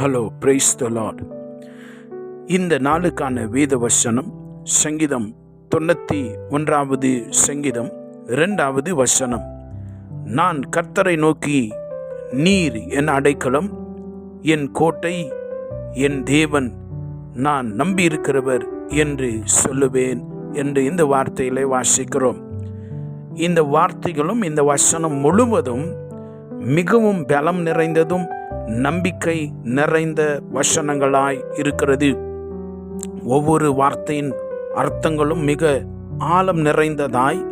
Hello praise the Lord இந்த நாளுக்கான வேத வசனம் சங்கீதம் தொண்ணூற்றி ஒன்றாவது சங்கீதம் ரெண்டாவது வசனம். நான் கர்த்தரை நோக்கி நீர் என் அடைக்கலம் என் கோட்டை என் தேவன் நான் நம்பியிருக்கிறவர் என்று சொல்லுவேன் என்று இந்த வார்த்தையிலே வாசிக்கிறோம். இந்த வார்த்தைகளும் இந்த வசனம் முழுவதும் மிகவும் பலம் நிறைந்ததும் நம்பிக்கை நிறைந்த வசனங்களாய் இருக்கிறது. ஒவ்வொரு வார்த்தையின் அர்த்தங்களும் மிக ஆழம் நிறைந்ததாய்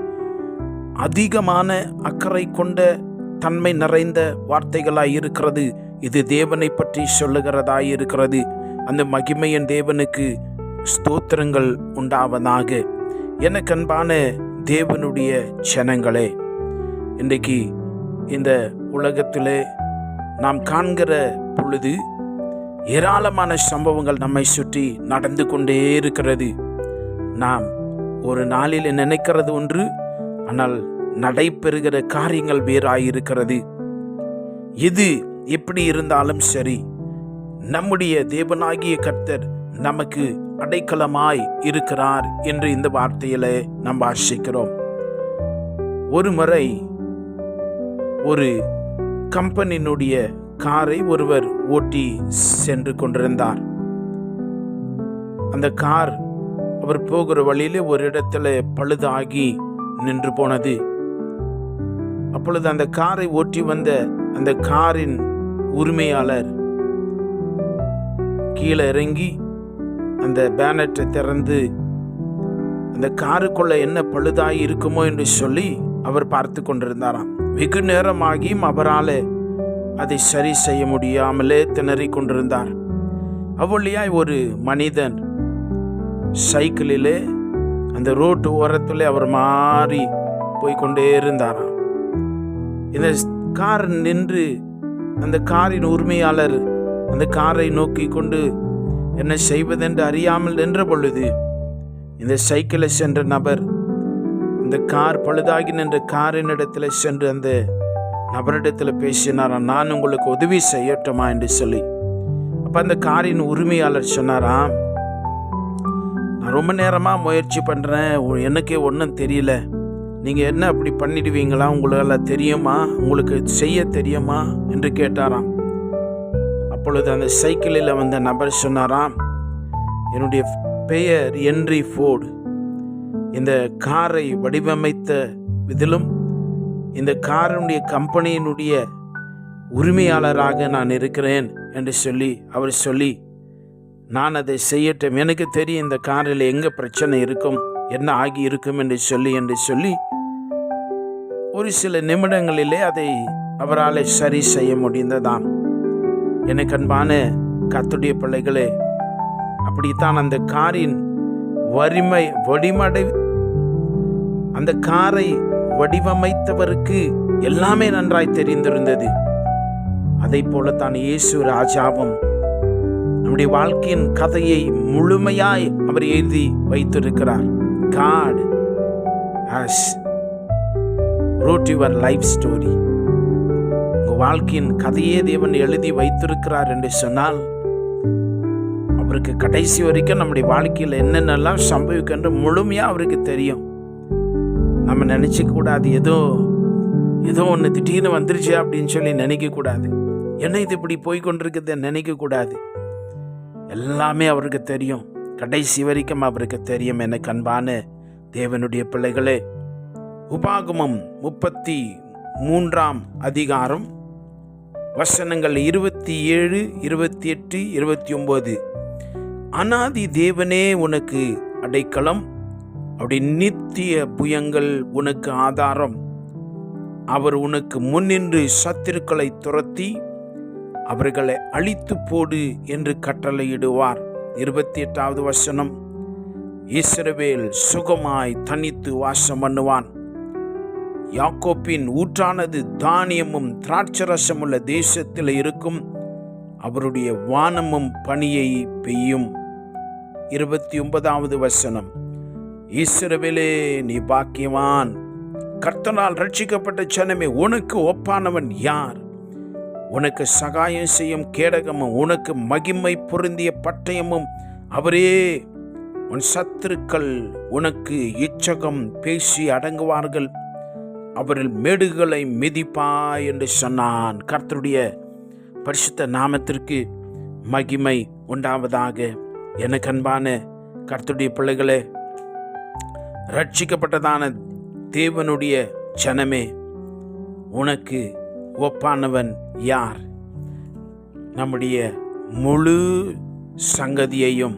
அதிகமான அக்கறை கொண்ட தன்மை நிறைந்த வார்த்தைகளாய் இருக்கிறது. இது தேவனை பற்றி சொல்லுகிறதாய் இருக்கிறது. அந்த மகிமையின் தேவனுக்கு ஸ்தோத்திரங்கள் உண்டாவதாக. எனக்கு அன்பான தேவனுடைய ஜனங்களே இன்றைக்கு இந்த உலகத்திலே நாம் காண்கிற பொழுது ஏராளமான சம்பவங்கள் நம்மை சுற்றி நடந்து கொண்டே இருக்கிறது. நாம் ஒரு நாளில் நினைக்கிறது ஒன்று ஆனால் நடைபெறுகிற காரியங்கள் வேறாயிருக்கிறது. இது எப்படி இருந்தாலும் சரி நம்முடைய தேவனாகிய கர்த்தர் நமக்கு அடைக்கலமாய் இருக்கிறார் என்று இந்த வார்த்தையில நாம் வாசிக்கிறோம். ஒரு முறை ஒரு கம்பெனியினுடைய காரை ஒருவர் ஓட்டி சென்று கொண்டிருந்தார். அந்த கார் அவர் போகிற வழியிலே ஒரு இடத்துல பழுதாகி நின்று போனது. அப்பொழுது அந்த காரை ஓட்டி வந்த அந்த காரின் உரிமையாளர் கீழே இறங்கி அந்த பேனட்டை திறந்து அந்த காருக்குள்ள என்ன பழுதாய் இருக்குமோ என்று சொல்லி அவர் பார்த்து கொண்டிருந்தாராம். வெகு நேரமாகியும் அவரால் அதை சரி செய்ய முடியாமலே திணறிக் கொண்டிருந்தார். அவ்வழியாய் ஒரு மனிதன் சைக்கிளிலே அந்த ரோட்டு ஓரத்தில் அவர் மாறி போய்க்கொண்டே இருந்தாராம். இந்த கார் நின்று அந்த காரின் உரிமையாளர் அந்த காரை நோக்கி கொண்டு என்ன செய்வதென்று அறியாமல் நின்ற பொழுது இந்த சைக்கிளை சென்ற நபர் இந்த கார் பழுதாகி நின்ற காரின் இடத்துல சென்று அந்த நபரிடத்தில் பேசினாராம் நான் உங்களுக்கு உதவி செய்யட்டுமா? என்று சொல்லி. அப்போ அந்த காரின் உரிமையாளர் சொன்னாராம் நான் ரொம்ப நேரமாக முயற்சி பண்ணுறேன் எனக்கே ஒன்றும் தெரியல. நீங்கள் என்ன அப்படி பண்ணிடுவீங்களா? உங்களால் தெரியுமா? உங்களுக்கு செய்ய தெரியுமா? என்று கேட்டாராம். அப்பொழுது அந்த சைக்கிளில் வந்த நபர் சொன்னாராம் என்னுடைய பெயர் என்ரி ஃபோர்டு. இந்த காரை வடிவமைத்த இதிலும் இந்த காரினுடைய கம்பெனியினுடைய உரிமையாளராக நான் இருக்கிறேன் என்று சொல்லி அவர் சொல்லி நான் அதை செய்யட்டும். எனக்கு தெரியும் இந்த காரில் எங்கே பிரச்சனை இருக்கும் என்ன ஆகி இருக்கும் என்று சொல்லி என்று சொல்லி ஒரு சில நிமிடங்களிலே அதை அவரால் சரி செய்ய முடிந்ததாம். எனக்கு அன்பான கத்துடைய பிள்ளைகளே அப்படித்தான் அந்த காரின் வறுமை வடிமடை அந்த காரை வடிவமைத்தவருக்கு எல்லாமே நன்றாய் தெரிந்திருந்தது. அதை போலத்தான் இயேசு ராஜாவும் நம்முடைய வாழ்க்கையின் கதையை முழுமையாய் அவர் எழுதி வைத்திருக்கிறார். God has wrote your life story உங்கள் வாழ்க்கையின் கதையே தேவன் எழுதி வைத்திருக்கிறார் என்று சொன்னால் அவருக்கு கடைசி வரைக்கும் நம்முடைய வாழ்க்கையில் என்னென்னலாம் சம்பவிக்கின்ற முழுமையாக அவருக்கு தெரியும். நம்ம நினச்சிக்க கூடாது ஏதோ ஏதோ ஒன்று திடீர்னு வந்துருச்சு அப்படின்னு சொல்லி நினைக்கக்கூடாது என்ன இது இப்படி போய்கொண்டிருக்குது நினைக்கக்கூடாது எல்லாமே அவருக்கு தெரியும். கடைசி வரைக்கும் அவருக்கு தெரியும். எனக்கு அன்பான தேவனுடைய பிள்ளைகளே உபாகமம் முப்பத்தி மூன்றாம் அதிகாரம் வசனங்கள் இருபத்தி ஏழு இருபத்தி எட்டு இருபத்தி ஒம்பது அனாதி தேவனே உனக்கு அடைக்கலம். அப்படி நித்திய புயங்கள் உனக்கு ஆதாரம். அவர் உனக்கு முன்னின்று சத்துருக்களை துரத்தி அவர்களை அழித்து போடு என்று கட்டளையிடுவார். இருபத்தி எட்டாவது வசனம். இஸ்ரவேல் சுகமாய் தனித்து வாசம் பண்ணுவான். யாக்கோப்பின் ஊற்றானது தானியமும் திராட்சரசம் உள்ள தேசத்தில் இருக்கும். அவருடைய வானமும் பணியை பெய்யும். இருபத்தி ஒன்பதாவது வசனம். ஈஸ்வரவிலே நீ பாக்கியவான். கர்த்தனால் ரட்சிக்கப்பட்ட ஜனமே உனக்கு ஒப்பானவன் யார்? உனக்கு சகாயம் செய்யும் கேடகமும் உனக்கு மகிமை பொருந்திய பட்டயமும் அவரே. உன் சத்துருக்கள் உனக்கு இச்சகம் பேசி அடங்குவார்கள். அவரில் மேடுகளை மிதிப்பா என்று சொன்னான் கர்த்தருடைய பரிசுத்த நாமத்திற்கு மகிமை உண்டாவதாக. எனக்கு அன்பான கர்த்துடைய பிள்ளைகளே ரட்சிக்கப்பட்டதான தேவனுடைய ஜனமே உனக்கு ஒப்பானவன் யார்? நம்முடைய முழு சங்கதியையும்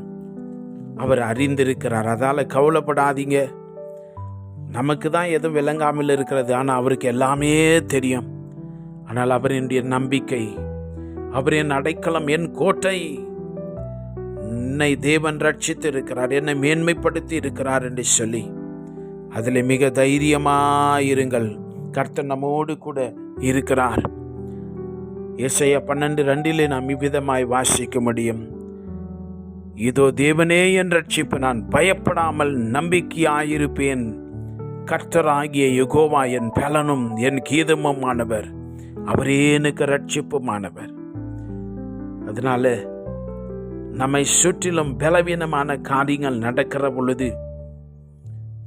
அவர் அறிந்திருக்கிறார். அதால் கவலைப்படாதீங்க. நமக்கு தான் எதுவும் விளங்காமல் இருக்கிறது. ஆனால் அவருக்கு எல்லாமே தெரியும். ஆனால் அவரினுடைய நம்பிக்கை அவர் என் அடைக்கலம் என் கோட்டை உன்னை தேவன் ரட்சித்து இருக்கிறார் என்னை மேன்மைப்படுத்தி இருக்கிறார் என்று சொல்லி அதில் மிக தைரியமாயிருங்கள். கர்த்தர் நம்மோடு கூட இருக்கிறார். இசைய பன்னெண்டு ரெண்டிலே நாம் இவ்விதமாய் வாசிக்க முடியும். இதோ தேவனே என் ரட்சிப்பு நான் பயப்படாமல் நம்பிக்கையாயிருப்பேன். கர்த்தராகிய யுகோவா என் பலனும் என் கீதமுமானவர். அவரே எனக்கு ரட்சிப்புமானவர். அதனால நம்மை சுற்றிலும் பலவீனமான காரியங்கள் நடக்கிற பொழுது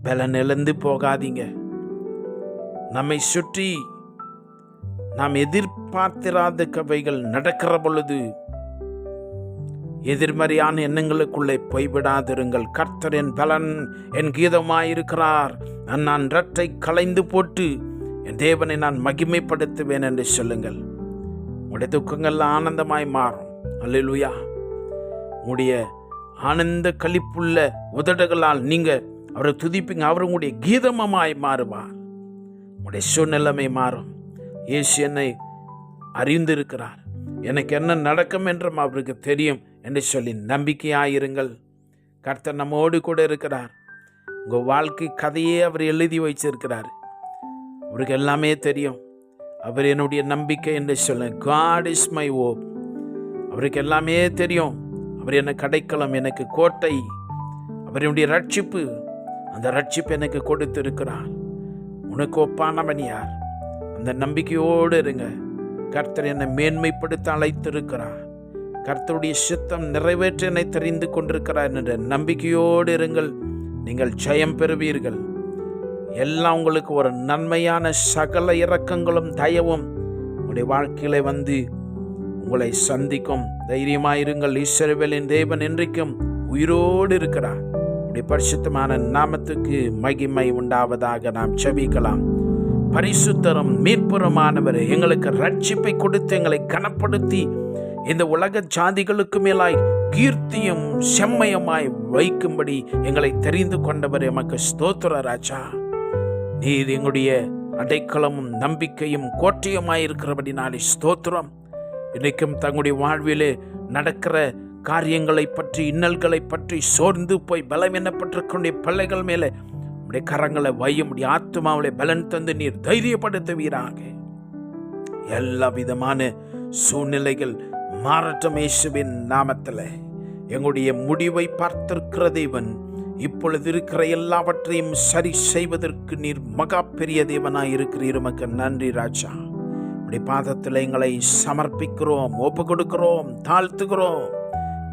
பலன் இழந்து போகாதீங்க. நம்மை சுற்றி நாம் எதிர்பார்த்திராத கவைகள் நடக்கிற பொழுது எதிர்மறையான எண்ணங்களுக்குள்ளே போய்விடாதிருங்கள். கர்த்தர் என் பலன் என் கீதமாயிருக்கிறார். நான் ரட்டை களைந்து போட்டு என் தேவனை நான் மகிமைப்படுத்துவேன் என்று சொல்லுங்கள். உடைய துக்கங்கள் ஆனந்தமாய் மாறும். அல்லா உங்களுடைய ஆனந்த கழிப்புள்ள உதடுகளால் நீங்க அவரை துதிப்பீங்க. அவர் உங்களுடைய கீதமமாய் மாறுவார். உங்களுடைய சூழ்நிலைமை மாறும். இயேசு என்னை அறிந்திருக்கிறார். எனக்கு என்ன நடக்கும் என்றும் அவருக்கு தெரியும் என்று சொல்லி நம்பிக்கையாயிருங்கள். கர்த்தர் நம்மோடு கூட இருக்கிறார். உங்கள் வாழ்க்கை கதையே அவர் எழுதி வச்சிருக்கிறார் அவருக்கு எல்லாமே தெரியும். அவர் என்னுடைய நம்பிக்கை என்று சொல்ல காட் இஸ் மை ஓப் அவருக்கு எல்லாமே தெரியும். அவர் என்ன கடைக்களம் எனக்கு கோட்டை அவருடைய ரட்சிப்பு. அந்த ரட்சிப்பு எனக்கு கொடுத்திருக்கிறார். உனக்கு ஒப்பானவன் யார்? அந்த நம்பிக்கையோடு இருங்க. கர்த்தர் என்னை மேன்மைப்படுத்த அழைத்திருக்கிறார். கர்த்தருடைய சித்தம் நிறைவேற்ற என்னை தெரிந்து கொண்டிருக்கிறார் என்ற நம்பிக்கையோடு இருங்கள். நீங்கள் ஜெயம் பெறுவீர்கள். எல்லாம் உங்களுக்கு ஒரு நன்மையான சகல இரக்கங்களும் தயவும் உங்களுடைய வாழ்க்கையில வந்து உங்களை சந்திக்கும். தைரியமாயிருங்கள். ஈஸ்வரவேலின் தேவன் என்றைக்கும் உயிரோடு இருக்கிறார். உடைய பரிசுத்தமான நாமத்துக்கு மகிமை உண்டாவதாக நாம் செபிக்கலாம். பரிசுத்தரும் மீட்புறமானவர் எங்களுக்கு ரட்சிப்பை கொடுத்து எங்களை கனப்படுத்தி இந்த உலக சாதிகளுக்கு மேலாய் கீர்த்தியும் செம்மையமாய் வைக்கும்படி எங்களை தெரிந்து கொண்டவர் எமக்கு ஸ்தோத்திர ராஜா. நீர் எங்களுடைய அடைக்கலமும் நம்பிக்கையும் கோட்டையுமாயிருக்கிறபடினாலே ஸ்தோத்திரம். இன்றைக்கும் தங்களுடைய வாழ்விலே நடக்கிற காரியங்களை பற்றி இன்னல்களை பற்றி சோர்ந்து போய் பலம் என்னப்பட்டிருக்கிற பிள்ளைகள் மேலே உடைய கரங்களை வையும் உடைய ஆத்மாவுடைய பலன் தந்து நீர் தைரியப்படுத்துவீராக. எல்லா விதமான சூழ்நிலைகள் மாறட்டும் இயேசுவின் நாமத்தில். எங்களுடைய முடிவை பார்த்திருக்கிற தேவன் இப்பொழுது இருக்கிற எல்லாவற்றையும் சரி செய்வதற்கு நீர் மகா பெரிய தேவனாய் இருக்கிறீர் உமக்கு நன்றி ராஜா. அப்படி பாதத்தில் எங்களை சமர்ப்பிக்கிறோம் ஒப்பு கொடுக்கிறோம் தாழ்த்துகிறோம்.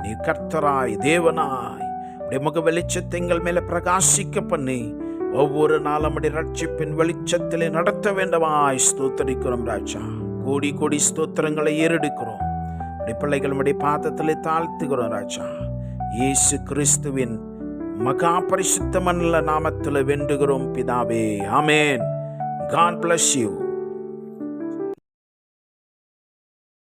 நீ கர்த்தராய் தேவனாய் உடைய முக வெளிச்சத்தை எங்கள் மேலே பிரகாசிக்க பண்ணி ஒவ்வொரு நாளும் அப்படி ரட்சிப்பின் வெளிச்சத்திலே நடத்த வேண்டுமாய் ஸ்தோத்தரிக்கிறோம் ராஜா. கோடி கோடி ஸ்தோத்திரங்களை ஏறெடுக்கிறோம். பிள்ளைகள் பிள்ளைகளுடைய பாதத்திலே தாழ்த்துகிறோம் ராஜா. இயேசு கிறிஸ்துவின் மகா பரிசுத்தமல்ல நாமத்தில் வேண்டுகிறோம் பிதாவே. ஆமேன். God bless you